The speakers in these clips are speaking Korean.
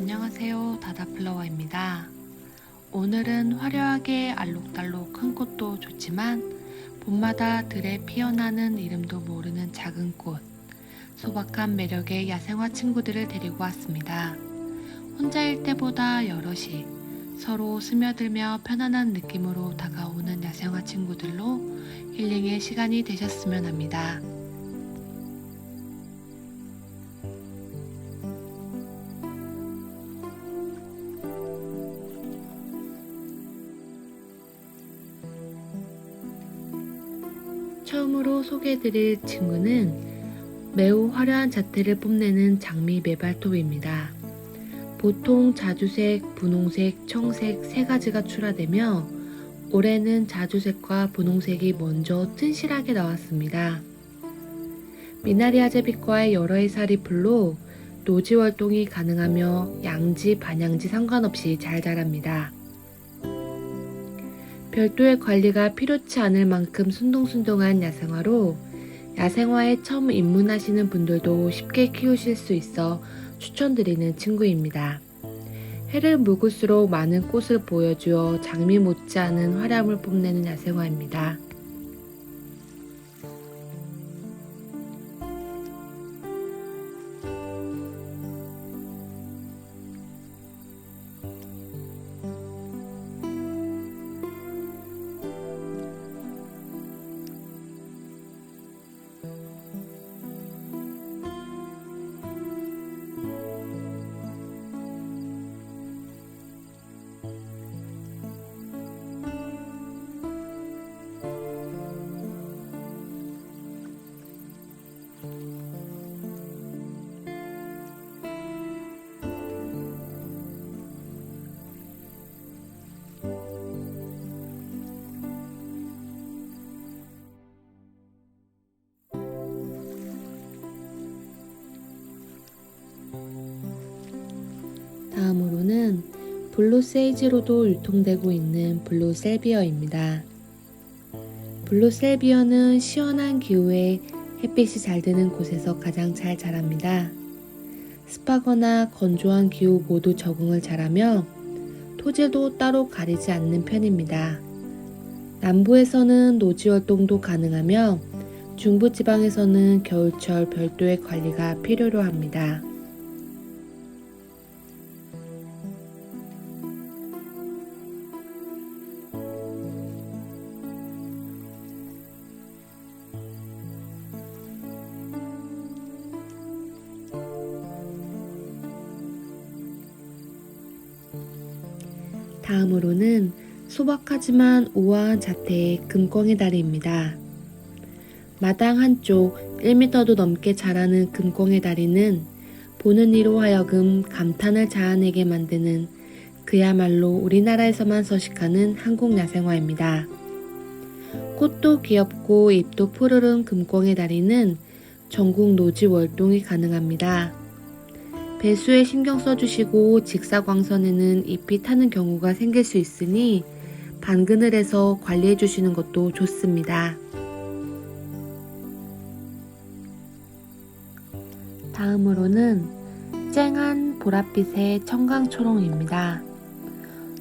안녕하세요. 다다플라워입니다. 오늘은 화려하게 알록달록 큰 꽃도 좋지만 봄마다 들에 피어나는 이름도 모르는 작은 꽃, 소박한 매력의 야생화 친구들을 데리고 왔습니다. 혼자일 때보다 여럿이 서로 스며들며 편안한 느낌으로 다가오는 야생화 친구들로 힐링의 시간이 되셨으면 합니다. 소개해드릴 친구는 매우 화려한 자태를 뽐내는 장미 메발톱입니다. 보통 자주색, 분홍색, 청색 세 가지가 출하되며 올해는 자주색과 분홍색이 먼저 튼실하게 나왔습니다. 미나리 아 제빛과의 여러 해살 리플로 노지 활동이 가능하며 양지, 반양지 상관없이 잘 자랍니다. 별도의 관리가 필요치 않을 만큼 순둥순둥한 야생화로 야생화에 처음 입문하시는 분들도 쉽게 키우실 수 있어 추천드리는 친구입니다. 해를 묵을수록 많은 꽃을 보여주어 장미 못지않은 화려함을 뽐내는 야생화입니다. 블루 세이지로도 유통되고 있는 블루 셀비어입니다. 블루 셀비어는 시원한 기후에 햇빛이 잘 드는 곳에서 가장 잘 자랍니다. 습하거나 건조한 기후 모두 적응을 잘하며 토질도 따로 가리지 않는 편입니다. 남부에서는 노지 활동도 가능하며 중부 지방에서는 겨울철 별도의 관리가 필요로 합니다. 다음으로는 소박하지만 우아한 자태의 금광의 다리입니다. 마당 한쪽 1m도 넘게 자라는 금광의 다리는 보는 이로 하여금 감탄을 자아내게 만드는 그야말로 우리나라에서만 서식하는 한국 야생화입니다. 꽃도 귀엽고 잎도 푸르른 금광의 다리는 전국 노지 월동이 가능합니다. 배수에 신경 써주시고 직사광선에는 잎이 타는 경우가 생길 수 있으니 반그늘 해서 관리해 주시는 것도 좋습니다. 다음으로는 쨍한 보랏빛의 청강초롱입니다.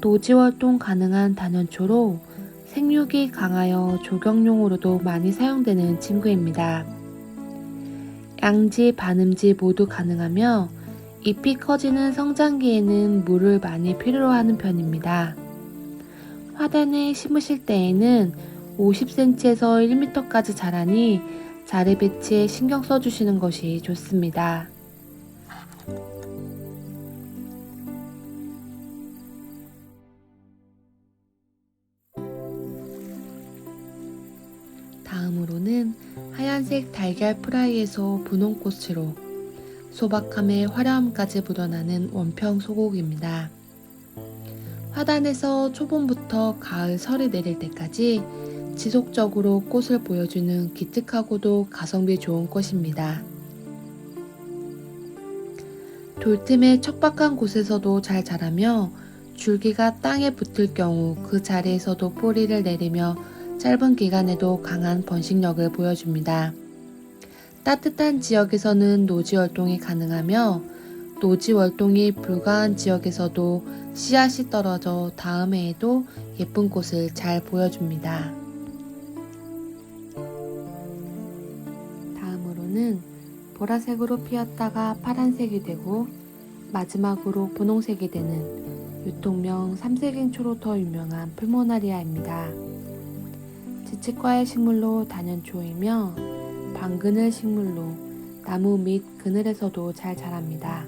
노지월동 가능한 단연초로 생육이 강하여 조경용으로도 많이 사용되는 친구입니다. 양지, 반음지 모두 가능하며 잎이 커지는 성장기에는 물을 많이 필요로 하는 편입니다. 화단에 심으실 때에는 50cm에서 1m까지 자라니 자리 배치에 신경 써주시는 것이 좋습니다. 다음으로는 하얀색 달걀 프라이에서 분홍꽃으로 소박함에 화려함까지 묻어나는 원평 소곡입니다. 화단에서 초봄부터 가을 설이 내릴 때까지 지속적으로 꽃을 보여주는 기특하고도 가성비 좋은 꽃입니다. 돌틈의 척박한 곳에서도 잘 자라며 줄기가 땅에 붙을 경우 그 자리에서도 뿌리를 내리며 짧은 기간에도 강한 번식력을 보여줍니다. 따뜻한 지역에서는 노지 활동이 가능하며 노지 월동이 불가한 지역에서도 씨앗이 떨어져 다음 해에도 예쁜 꽃을 잘 보여줍니다. 다음으로는 보라색으로 피었다가 파란색이 되고 마지막으로 분홍색이 되는 유통명 삼색행초로 더 유명한 풀모나리아입니다. 지치과의 식물로 단연초이며 방그늘 식물로 나무 및 그늘에서도 잘 자랍니다.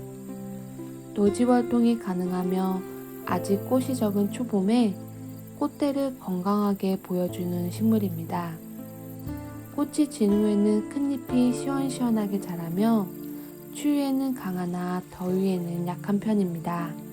노지 활동이 가능하며 아직 꽃이 적은 초봄에 꽃대를 건강하게 보여주는 식물입니다. 꽃이 진 후에는 큰 잎이 시원시원하게 자라며 추위에는 강하나 더위에는 약한 편입니다.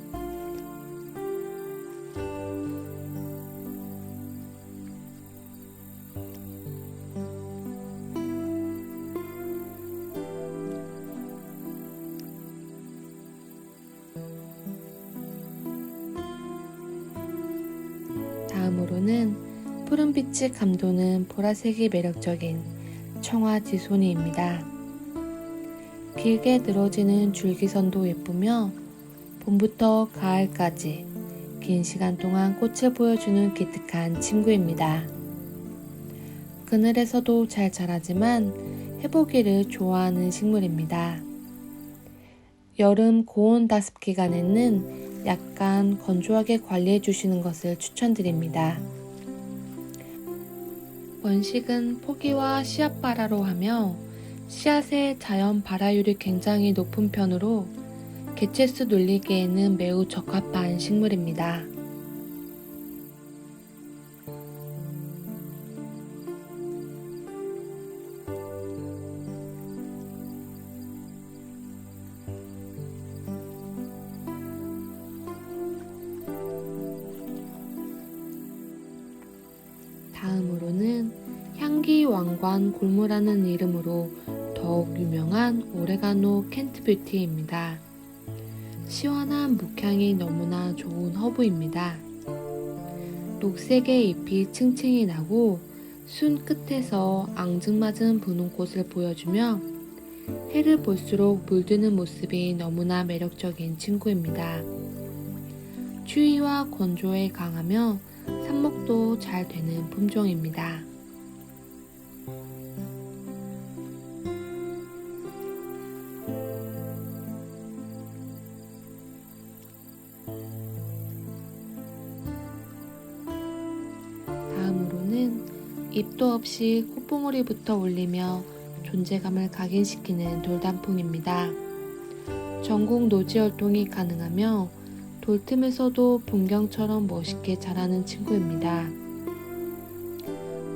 푸른빛이 감도는 보라색이 매력적인 청화지손이입니다. 길게 늘어지는 줄기선도 예쁘며 봄부터 가을까지 긴 시간 동안 꽃을 보여주는 기특한 친구입니다. 그늘에서도 잘 자라지만 해보기를 좋아하는 식물입니다. 여름 고온 다습 기간에는 약간 건조하게 관리해 주시는 것을 추천드립니다. 원식은 포기와 씨앗 발화로 하며 씨앗의 자연 발화율이 굉장히 높은 편으로 개체수 놀리기에는 매우 적합한 식물입니다. 다음으로는 향기 왕관 골무라는 이름으로 더욱 유명한 오레가노 켄트뷰티입니다. 시원한 묵향이 너무나 좋은 허브입니다. 녹색의 잎이 층층이 나고 순 끝에서 앙증맞은 분홍꽃을 보여주며 해를 볼수록 물드는 모습이 너무나 매력적인 친구입니다. 추위와 건조에 강하며 삽목도 잘 되는 품종입니다. 다음으로는 입도 없이 콧봉오리부터 올리며 존재감을 각인시키는 돌단풍입니다. 전국 노지 활동이 가능하며 돌틈에서도 풍경처럼 멋있게 자라는 친구입니다.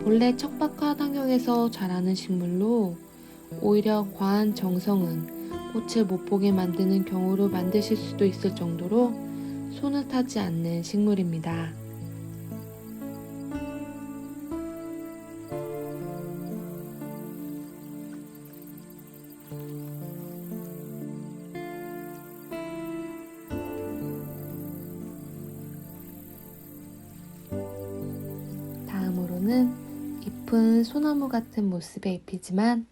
본래 척박한 환경에서 자라는 식물로 오히려 과한 정성은 꽃을 못 보게 만드는 경우로 만드실 수도 있을 정도로 손을 타지 않는 식물입니다. 잎은 소나무 같은 모습의 잎이지만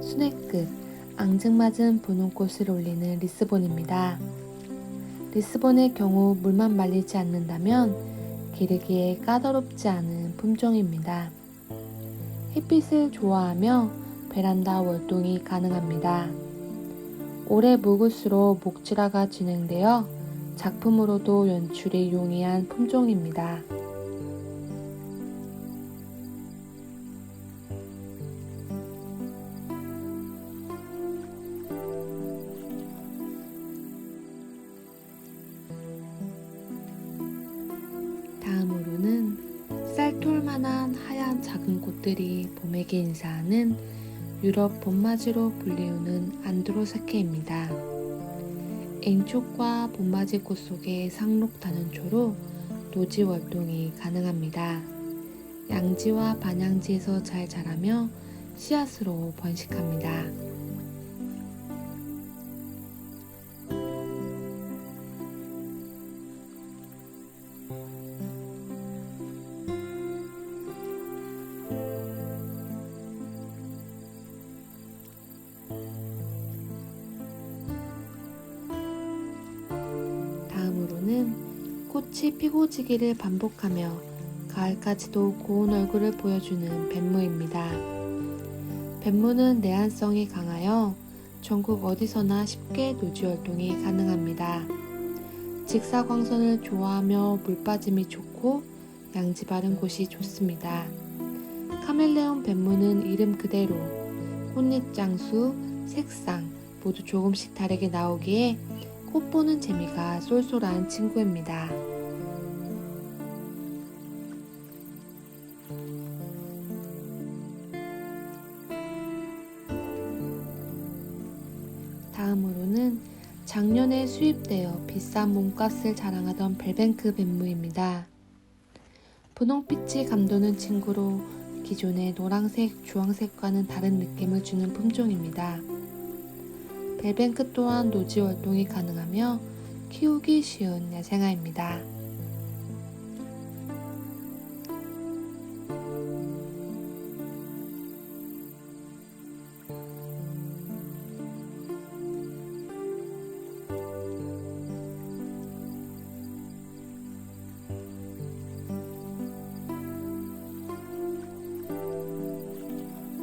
순의 끝 앙증맞은 분홍꽃을 올리는 리스본입니다. 리스본의 경우 물만 말리지 않는다면 기르기에 까다롭지 않은 품종입니다. 햇빛을 좋아하며 베란다 월동이 가능합니다. 오래 묵을수록 목질화가 진행되어 작품으로도 연출이 용이한 품종입니다. 작은 꽃들이 봄에게 인사하는 유럽 봄맞이로 불리우는 안드로사케입니다. 앵촉과 봄맞이 꽃 속의 상록 단연초로 노지 월동이 가능합니다. 양지와 반양지에서 잘 자라며 씨앗으로 번식합니다. 꽃이 피고 지기를 반복하며 가을까지도 고운 얼굴을 보여주는 뱀무입니다. 뱀무는 내한성이 강하여 전국 어디서나 쉽게 노지 활동이 가능합니다. 직사광선을 좋아하며 물 빠짐이 좋고 양지 바른 곳이 좋습니다. 카멜레온 뱀무는 이름 그대로 꽃잎 장수, 색상 모두 조금씩 다르게 나오기에 꽃 보는 재미가 쏠쏠한 친구입니다. 다음으로는 작년에 수입되어 비싼 몸값을 자랑하던 벨뱅크 뱀무입니다. 분홍빛이 감도는 친구로 기존의 노란색, 주황색과는 다른 느낌을 주는 품종입니다. 벨뱅크 또한 노지 활동이 가능하며 키우기 쉬운 야생아입니다.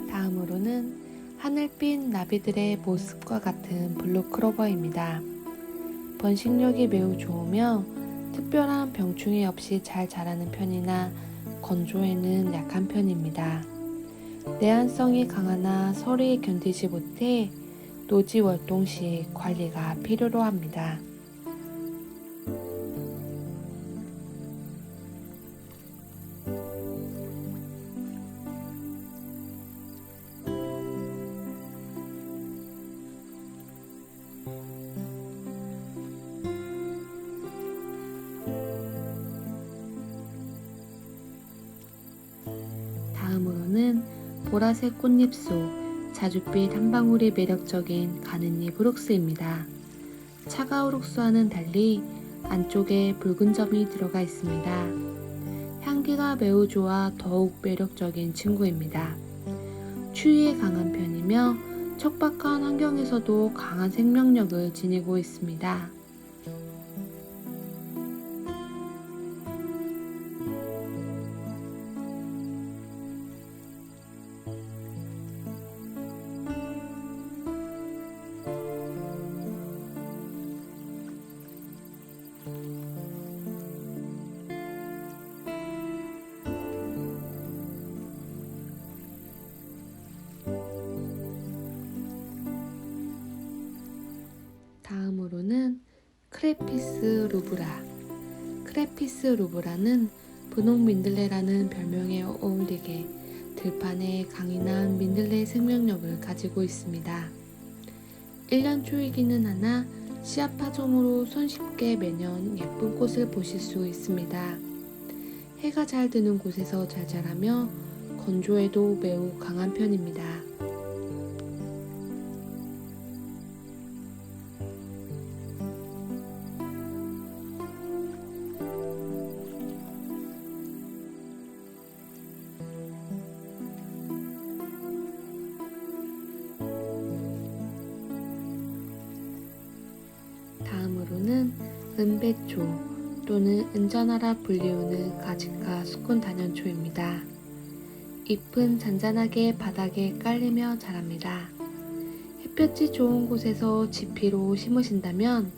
다음으로는 하늘빛 나비들의 모습과 같은 블루 크로버입니다. 번식력이 매우 좋으며 특별한 병충해 없이 잘 자라는 편이나 건조에는 약한 편입니다. 내한성이 강하나 서리에 견디지 못해 노지 월동 시 관리가 필요로 합니다. 보라색 꽃잎 속 자줏빛 한 방울이 매력적인 가는잎 후룩스입니다. 차가 후룩스와는 달리 안쪽에 붉은 점이 들어가 있습니다. 향기가 매우 좋아 더욱 매력적인 친구입니다. 추위에 강한 편이며 척박한 환경에서도 강한 생명력을 지니고 있습니다. 크레피스 루브라. 크레피스 루브라는 분홍 민들레라는 별명에 어울리게 들판에 강인한 민들레 생명력을 가지고 있습니다. 1년 초이기는 하나 씨앗 파종으로 손쉽게 매년 예쁜 꽃을 보실 수 있습니다. 해가 잘 드는 곳에서 잘 자라며 건조에도 매우 강한 편입니다. 은배초 또는 은전하라 불리우는 가지가 수군 단연초입니다. 잎은 잔잔하게 바닥에 깔리며 자랍니다. 햇볕이 좋은 곳에서 지피로 심으신다면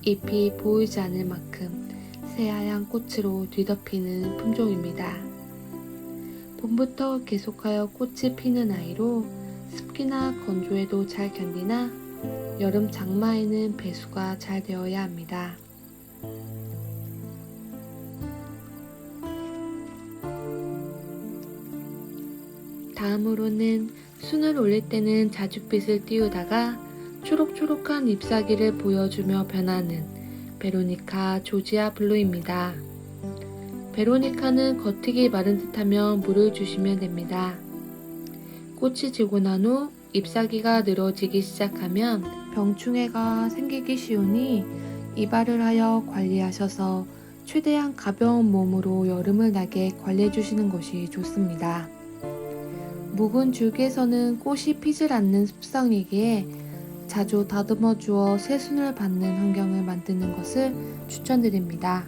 잎이 보이지 않을 만큼 새하얀 꽃으로 뒤덮이는 품종입니다. 봄부터 계속하여 꽃이 피는 아이로 습기나 건조에도 잘 견디나 여름 장마에는 배수가 잘 되어야 합니다. 다음으로는 순을 올릴 때는 자줏빛을 띄우다가 초록초록한 잎사귀를 보여주며 변하는 베로니카 조지아 블루입니다. 베로니카는 겉익이 마른 듯하면 물을 주시면 됩니다. 꽃이 지고 난 후 잎사귀가 늘어지기 시작하면 병충해가 생기기 쉬우니 이발을 하여 관리하셔서 최대한 가벼운 몸으로 여름을 나게 관리해 주시는 것이 좋습니다. 묵은 줄기에서는 꽃이 피질 않는 습성이기에 자주 다듬어 주어 새순을 받는 환경을 만드는 것을 추천드립니다.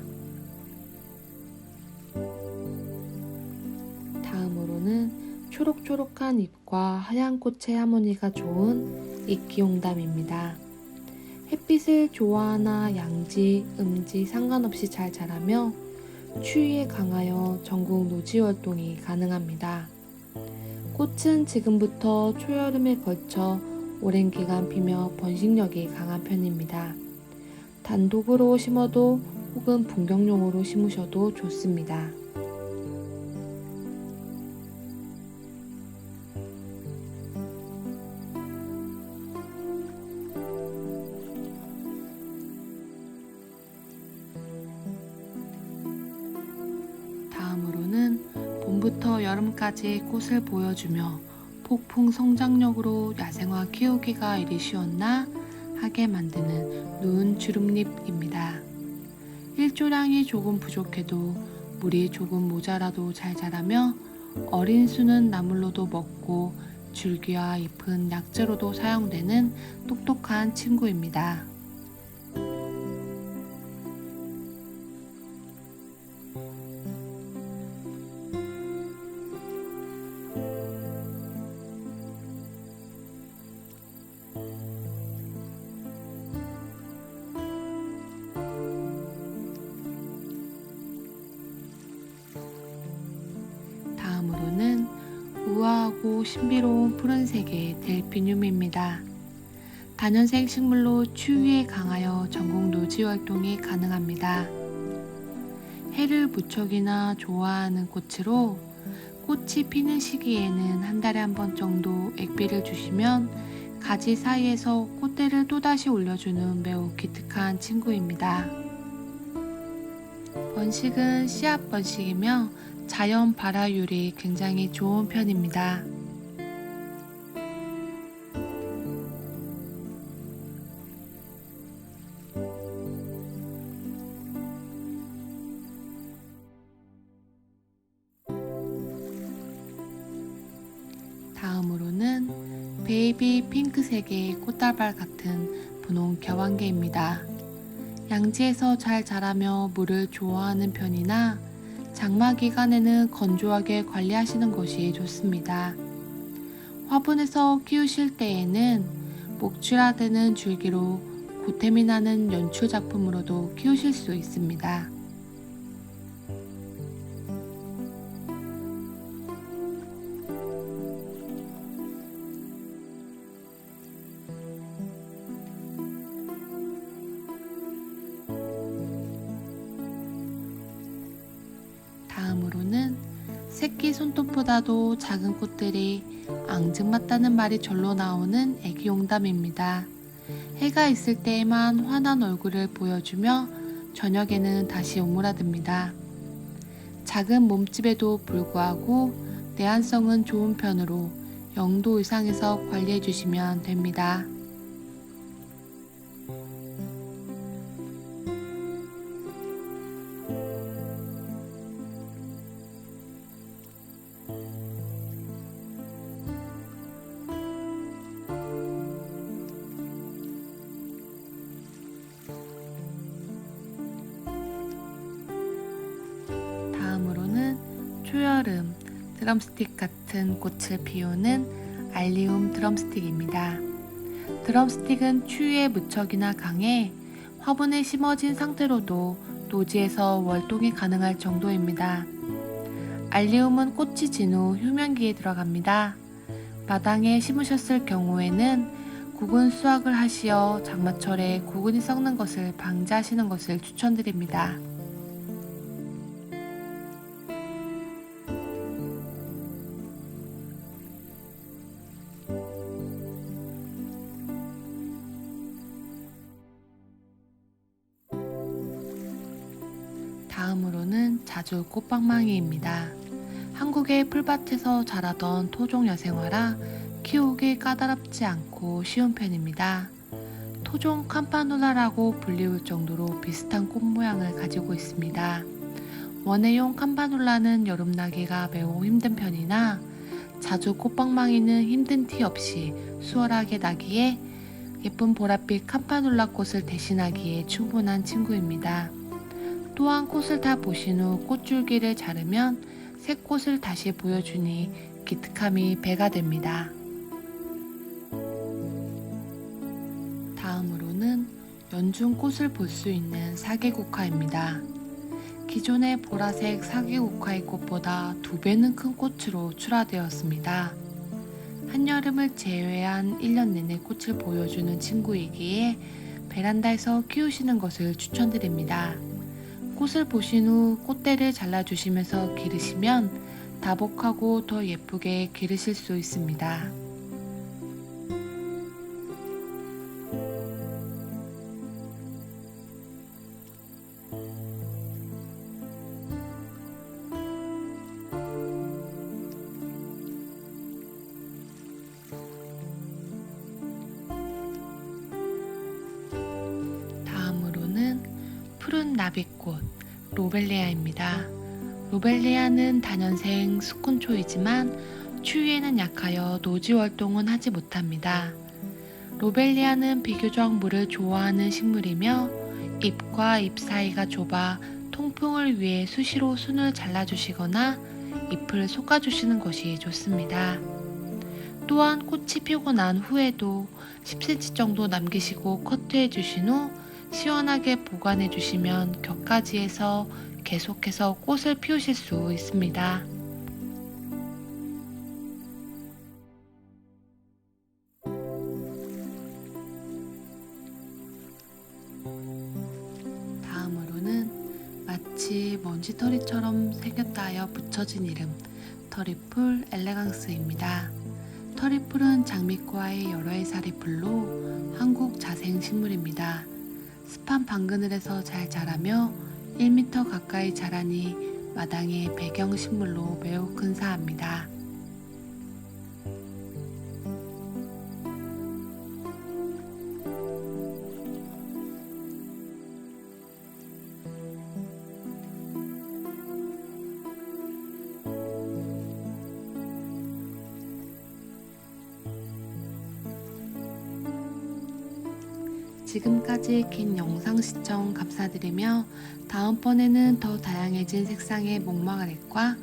초록초록한 잎과 하얀 꽃의 하모니가 좋은 이끼용담입니다. 햇빛을 좋아하나 양지, 음지 상관없이 잘 자라며 추위에 강하여 전국 노지 활동이 가능합니다. 꽃은 지금부터 초여름에 걸쳐 오랜 기간 피며 번식력이 강한 편입니다. 단독으로 심어도 혹은 분경용으로 심으셔도 좋습니다. 봄부터 여름까지 꽃을 보여주며 폭풍 성장력으로 야생화 키우기가 이리 쉬웠나 하게 만드는 누운 주름잎입니다. 일조량이 조금 부족해도 물이 조금 모자라도 잘 자라며 어린 수는 나물로도 먹고 줄기와 잎은 약재로도 사용되는 똑똑한 친구입니다. 우아하고 신비로운 푸른색의 델피늄입니다. 단연생 식물로 추위에 강하여 전국 노지 활동이 가능합니다. 해를 무척이나 좋아하는 꽃으로 꽃이 피는 시기에는 한 달에 한 번 정도 액비를 주시면 가지 사이에서 꽃대를 또다시 올려주는 매우 기특한 친구입니다. 번식은 씨앗 번식이며 자연 발화율이 굉장히 좋은 편입니다. 꽃다발 같은 분홍 겨왕개입니다. 양지에서 잘 자라며 물을 좋아하는 편이나 장마 기간에는 건조하게 관리하시는 것이 좋습니다. 화분에서 키우실 때에는 목줄화되는 줄기로 고템이 나는 연출 작품으로도 키우실 수 있습니다. 손톱보다도 작은 꽃들이 앙증맞다는 말이 절로 나오는 애기용담입니다. 해가 있을 때에만 환한 얼굴을 보여주며 저녁에는 다시 오므라듭니다. 작은 몸집에도 불구하고 내한성은 좋은 편으로 0도 이상에서 관리해 주시면 됩니다. 드럼스틱 같은 꽃을 피우는 알리움 드럼스틱입니다. 드럼스틱은 추위에 무척이나 강해 화분에 심어진 상태로도 노지에서 월동이 가능할 정도입니다. 알리움은 꽃이 진 후 휴면기에 들어갑니다. 마당에 심으셨을 경우에는 구근 수확을 하시어 장마철에 구근이 썩는 것을 방지하시는 것을 추천드립니다. 자주 꽃방망이입니다. 한국의 풀밭에서 자라던 토종 야생화라 키우기 까다롭지 않고 쉬운 편입니다. 토종 캄파눌라라고 불리울 정도로 비슷한 꽃 모양을 가지고 있습니다. 원예용 캄파눌라는 여름 나기가 매우 힘든 편이나 자주 꽃방망이는 힘든 티 없이 수월하게 나기에 예쁜 보랏빛 캄파놀라 꽃을 대신하기에 충분한 친구입니다. 또한 꽃을 다 보신 후 꽃줄기를 자르면 새 꽃을 다시 보여주니 기특함이 배가 됩니다. 다음으로는 연중 꽃을 볼 수 있는 사계국화입니다. 기존의 보라색 사계국화의 꽃보다 두 배는 큰 꽃으로 출하되었습니다. 한여름을 제외한 1년 내내 꽃을 보여주는 친구이기에 베란다에서 키우시는 것을 추천드립니다. 꽃을 보신 후 꽃대를 잘라주시면서 기르시면 다복하고 더 예쁘게 기르실 수 있습니다. 로벨리아입니다. 로벨리아는 다년생 수컷초이지만 추위에는 약하여 노지 활동은 하지 못합니다. 로벨리아는 비교적 물을 좋아하는 식물이며 잎과 잎 사이가 좁아 통풍을 위해 수시로 순을 잘라주시거나 잎을 솎아주시는 것이 좋습니다. 또한 꽃이 피고 난 후에도 10cm 정도 남기시고 커트해 주신 후 시원하게 보관해 주시면 격가지에서 계속해서 꽃을 피우실 수 있습니다. 다음으로는 마치 먼지털이처럼 생겼다 하여 붙여진 이름 터리풀 엘레강스입니다. 터리풀은 장미과의 여러 해살이 풀로 한국 자생 식물입니다. 습한 방그늘에서 잘 자라며 1m 가까이 자라니 마당의 배경 식물로 매우 근사합니다. 지금까지 긴 영상 시청 감사드리며 다음번에는 더 다양해진 색상의 목마가렛과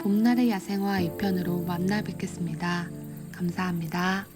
봄날의 야생화 2편으로 만나 뵙겠습니다. 감사합니다.